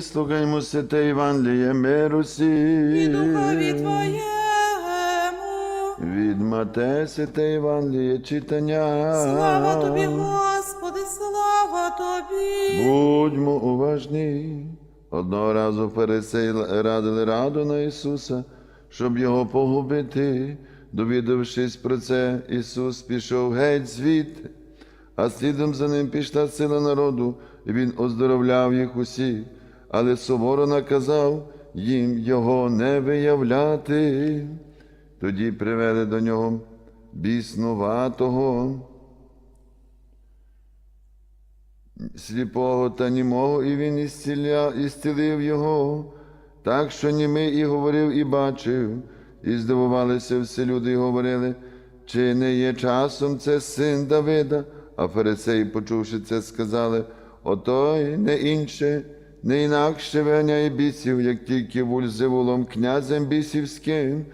Слухаймо святе Євангеліє миру і духові Твоєму. Від Матея святе Євангеліє читання. Слава Тобі, Господи, слава Тобі. Будьмо уважні. Одного разу фарисеї радили раду на Ісуса, щоб його погубити. Довідавшись про це, Ісус пішов геть звідти, а слідом за ним пішла сила народу, і Він оздоровляв їх усіх, але суворо наказав їм його не виявляти. Тоді привели до нього біснуватого сліпого та німого, і він ісцілив його, так що німий і говорив, і бачив, і здивувалися всі люди, і говорили, чи не є часом це син Давида? А фарисеї, почувши це, сказали, отой не інше, не інакше виганяє бісів, як тільки вульзевулом князем бісівським.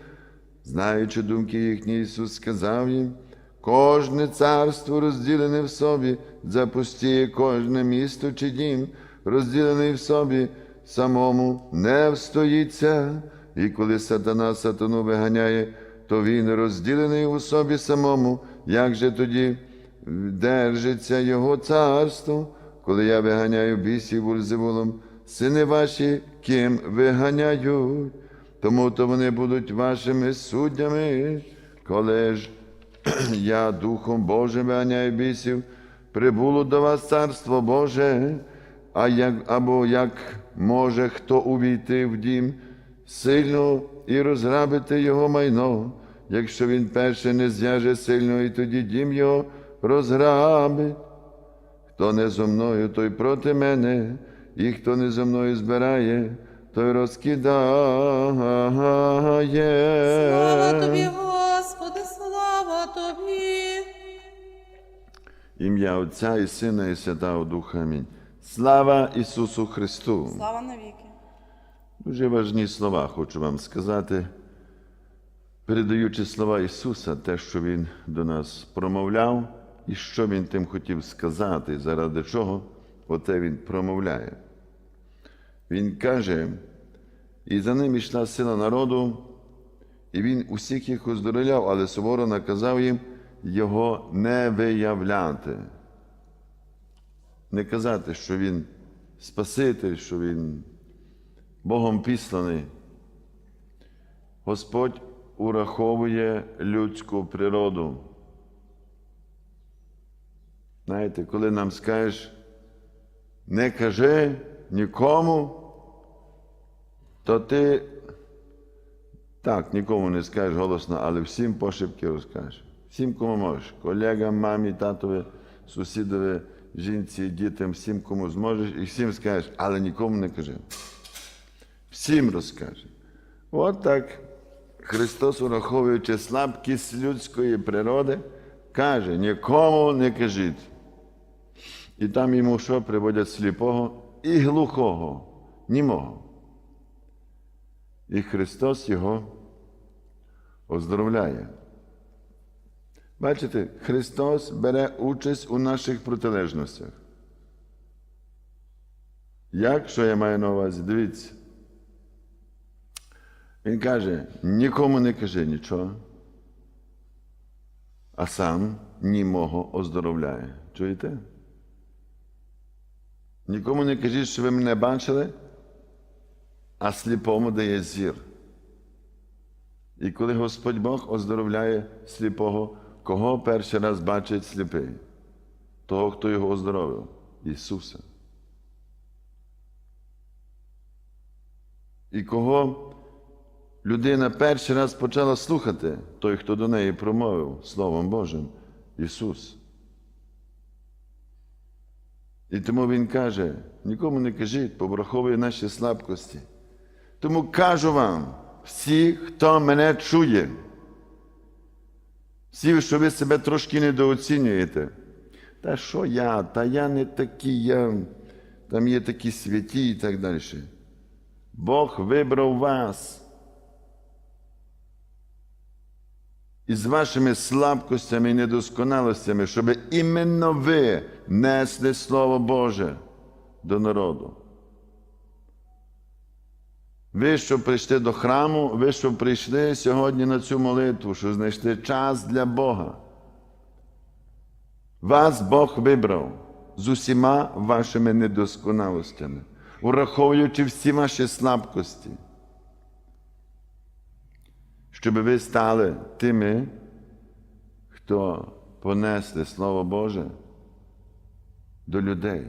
Знаючи думки їхні, Ісус сказав їм, кожне царство розділене в собі, запустіє кожне місто чи дім, розділений в собі, самому не встоїться. І коли сатана сатану виганяє, то він розділений у собі самому, як же тоді держиться його царство, коли я виганяю бісів вульзевулом, сини ваші ким виганяють? Тому то вони будуть вашими суддями, коли ж я Духом Божим виганяю бісів, прибуло до вас Царство Боже, а як, або як може хто увійти в дім сильно і розграбити його майно, якщо він перше не зв'яже сильно, і тоді дім його розграбить. Хто не зо мною, той проти мене, і хто не зо мною збирає, той розкидає. Слава Тобі, Господи, слава Тобі. Ім'я Отця і Сина, і Святого Духа. Амінь. Слава Ісусу Христу! Слава навіки. Дуже важні слова хочу вам сказати, передаючи слова Ісуса, те, що Він до нас промовляв, і що Він тим хотів сказати, заради чого оте Він промовляє. Він каже, і за ним йшла сила народу, і він усіх їх оздоровляв, але суворо наказав їм його не виявляти. Не казати, що він Спаситель, що він Богом післаний. Господь ураховує людську природу. Знаєте, коли нам скажеш, не кажи нікому, то ти так нікому не скажеш голосно, але всім пошепки розкажеш. Всім, кому можеш. Колегам, мамі, татові, сусідові, жінці, дітям, всім, кому зможеш, і всім скажеш, але нікому не кажи. Всім розкаже. От так Христос, ураховуючи слабкість людської природи, каже: нікому не кажіть. І там йому що приводять сліпого і глухого, німого. І Христос його оздоровляє. Бачите, Христос бере участь у наших протилежностях. Як що я маю на увазі? Дивіться. Він каже: нікому не кажи нічого, а сам німого оздоровляє. Чуєте? Нікому не кажіть, що ви мене бачили, а сліпому дає зір. І коли Господь Бог оздоровляє сліпого, кого перший раз бачить сліпий? Того, хто його оздоровив Ісуса. І кого людина перший раз почала слухати, той, хто до неї промовив Словом Божим, Ісус. І тому Він каже: нікому не кажіть, побраховує наші слабкості. Тому кажу вам, всі, хто мене чує, всі, що ви себе трошки недооцінюєте. Та що я, та я не такий, я, там є такі святі і так далі. Бог вибрав вас. Із вашими слабкостями і недосконалостями, щоб іменно ви несли Слово Боже до народу. Ви, що прийшли до храму, ви, що прийшли сьогодні на цю молитву, що знайшли час для Бога. Вас Бог вибрав з усіма вашими недосконалостями, ураховуючи всі ваші слабкості, щоб ви стали тими, хто понесли Слово Боже до людей.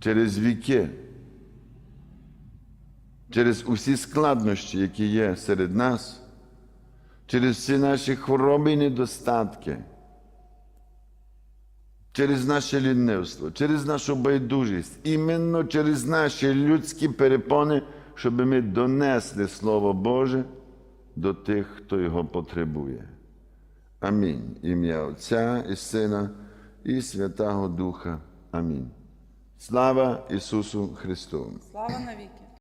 Через віки, через усі складнощі, які є серед нас, через всі наші хвороби і недостатки через наше лінивство, через нашу байдужість, іменно через наші людські перепони, щоб ми донесли Слово Боже до тих, хто його потребує. Амінь. Ім'я Отця і Сина і Святого Духа. Амінь. Слава Ісусу Христу! Слава навіки.